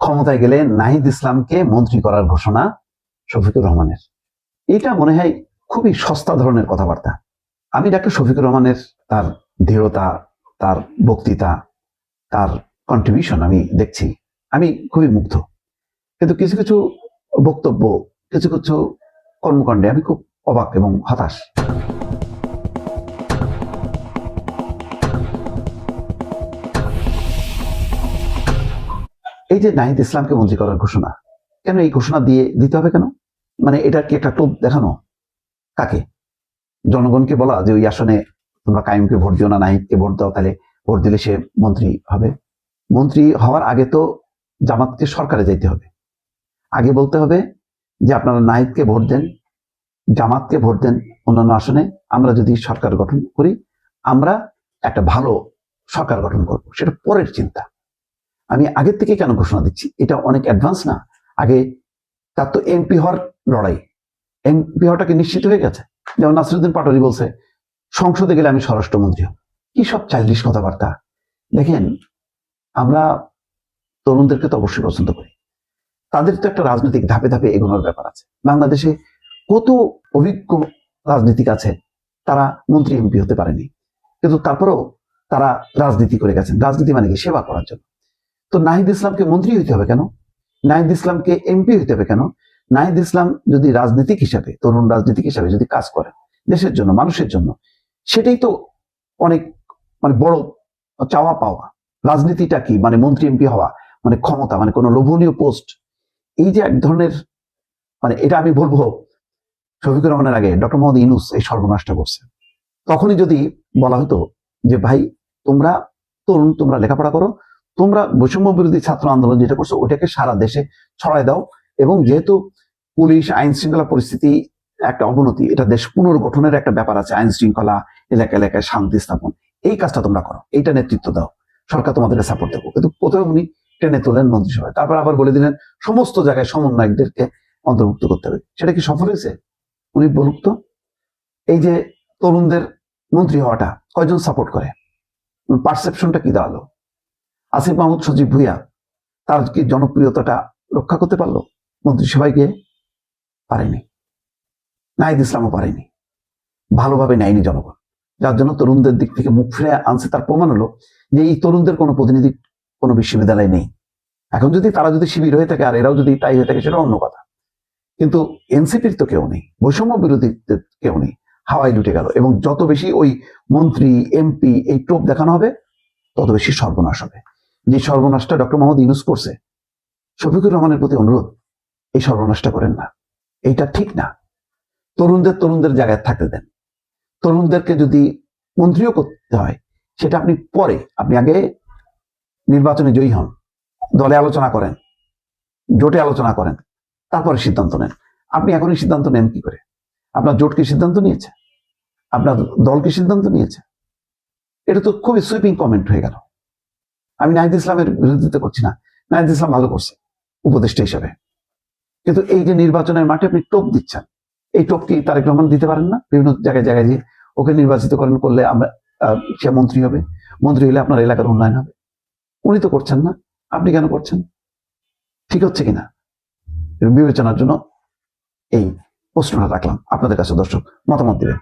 ক্ষমতায় গেলে নাহিদ ইসলামকে মন্ত্রী করার ঘোষণা শফিকুর রহমানের। এটা মনে হয় খুবই সস্তা ধরনের কথাবার্তা। আমি ডাক্তার শফিকুর রহমানের তার দৃঢ়তা, তার বক্তৃতা, তার কন্ট্রিবিউশন আমি দেখছি। আমি খুবই মুগ্ধ। কিন্তু কিছু কিছু বক্তব্য, কিছু কিছু কর্মকাণ্ডে আমি খুব অবাক এবং হতাশ। এই যে নাহিদ ইসলামকে মন্ত্রী করার ঘোষণা, কেন এই ঘোষণা দিয়ে দিতে হবে কেন? মানে এটা কি একটা টোপ দেখানো? কাকে? জনগণকে বলা যে ওই আসনে তোমরা কায়েমকে ভোট দিও না, নাহিদকে ভোট দাও, তাহলে ভোট দিলে সে মন্ত্রী হবে। মন্ত্রী হওয়ার আগে তো জামাতকে সরকারে যাইতে হবে। আগে বলতে হবে যে আপনারা নাহিদকে ভোট দেন, জামাতকে ভোট দেন অন্যান্য আসনে, আমরা যদি সরকার গঠন করি, আমরা একটা ভালো সরকার গঠন করব। সেটা পরের চিন্তা। আমি আগের থেকে কেন ঘোষণা দিচ্ছি? এটা অনেক অ্যাডভান্স না। আগে তার তো এমপি হওয়ার লড়াই। এমপি হওয়াটাকে নিশ্চিত হয়ে গেছে। যেমন নাসিরুদ্দিন পাটোয়ারি বলছে, সংসদে গেলে আমি স্বরাষ্ট্রমন্ত্রী হব। কি সব চাইল্ডিশ কথাবার্তা। দেখেন, আমরা তরুণদেরকে তো অবশ্যই পছন্দ করি। তাদের তো একটা রাজনৈতিক ধাপে ধাপে এগোনোর ব্যাপার আছে। বাংলাদেশে কত অভিজ্ঞ রাজনীতিক আছে, তারা মন্ত্রী এমপি হতে পারেনি। কিন্তু তারপরেও তারা রাজনীতি করে গেছেন। রাজনীতি মানে কি? সেবা করার জন্য। তো নাহিদ ইসলামকে মন্ত্রী হইতে হবে কেন? নাহিদ ইসলামকে এমপি হইতে হবে কেন? নাহিদ ইসলাম যদি রাজনীতিক হিসাবে, তরুণ রাজনীতিক হিসাবে যদি কাজ করে, দেশের জন্য, মানুষের জন্য, সেটাই তো অনেক মানে বড় চাওয়া পাওয়া। রাজনীতিটা কি? মানে মন্ত্রী এমপি হওয়া মানে ক্ষমতা মানে কোনো লোভনীয় পোস্ট। এই যে এক ধরনের মানে এটা আমি বলব শফিকুর রহমানের আগে, ডক্টর মোহাম্মদ ইনুস এই সর্বনাশটা করছে। তখনই যদি বলা হতো যে, ভাই, তোমরা তরুণ, তোমরা লেখাপড়া করো তোমরা বৈষম্য বিরোধী ছাত্র আন্দোলন যেটা করছ, ওটাকে সারা দেশে ছড়ায় দাও এবং যেহেতু পুলিশ, আইন শৃঙ্খলা পরিস্থিতি একটা অবনতি, এটা দেশ পুনর্গঠনের একটা ব্যাপার আছে, আইন শৃঙ্খলা এলাকা, এলাকায় শান্তি স্থাপন। এই কাজটা তোমরা করো, এইটা নেতৃত্ব দাও, সরকার তোমাদেরকে সাপোর্ট দেবো। কিন্তু প্রথমে উনি টেনে তোলেন মন্ত্রিসভায়, তারপর আবার বলে দিলেন, সমস্ত জায়গায় সমন্বয়কদেরকে অন্তর্ভুক্ত করতে হবে। সেটা কি সফল হয়েছে? উনি বলুক তো। এই যে তরুণদের মন্ত্রী হওয়াটা কয়জন সাপোর্ট করে? পারসেপশনটা কি দাঁড়াল? আসিফ মাহমুদ সজীব ভুইয়া, তার কি জনপ্রিয়তাটা রক্ষা করতে পারল? মন্ত্রিসভায় পারেনি। নাহিদ ইসলামও পারেনি। ভালোভাবে নেয়নি জনগণ। যার জন্য তরুণদের দিক থেকে মুখ ফিরে আনছে তার প্রমাণ হলো যে এই তরুণদের কোনো প্রতিনিধি কোনো বিশ্ববিদ্যালয় নেই। এখন যদি তারা যদি শিবির হয়ে থাকে আর এরাও যদি তাই হয়ে থাকে, সেটা অন্য কথা। কিন্তু এনসিপির তো কেউ নেই, বৈষম্য বিরোধী কেউ নেই। হাওয়াই লুটে গেল এবং যত বেশি ওই মন্ত্রী, এমপি এই টোপ দেখানো হবে, তত বেশি সর্বনাশ হবে। যে সর্বনাশটা ডক্টর মোহাম্মদ ইউনুস করছে, শফিকুর রহমানের প্রতি অনুরোধ, এই সর্বনাশটা করেন না। এইটা ঠিক না। তরুণদের তরুণদের জায়গায় থাকতে দেন। তরুণদেরকে যদি মন্ত্রীও করতে হয়, সেটা আপনি পরে, আপনি আগে নির্বাচনে জয়ী হন, দলে আলোচনা করেন, জোটে আলোচনা করেন, তারপরে সিদ্ধান্ত নেন। আপনি এখনই সিদ্ধান্ত নেন কি করে? আপনার জোট কি সিদ্ধান্ত নিয়েছে? আপনার দল কি সিদ্ধান্ত নিয়েছে? এটা তো খুবই সুইপিং কমেন্ট হয়ে গেল। আমি নাহিদ ইসলামের বিরোধিতা করছি না। নাহিদ ইসলাম ভালো করছে, উপদেষ্টা হিসাবে। কিন্তু এই যে নির্বাচনের মাঠে আপনি টোপ দিচ্ছেন, এই টোপ কি তারেক রহমান দিতে পারেন না? বিভিন্ন জায়গায় জায়গায় যে ওকে নির্বাচিত করেন করলে আমরা সে মন্ত্রী হবে, মন্ত্রী হলে আপনার এলাকার উন্নয়ন হবে। উনি তো করছেন না, আপনি কেন করছেন? ঠিক হচ্ছে কিনা? বিবেচনার জন্য এই প্রশ্নটা রাখলাম। আপনাদের কাছে দর্শক মতামত দিবেন।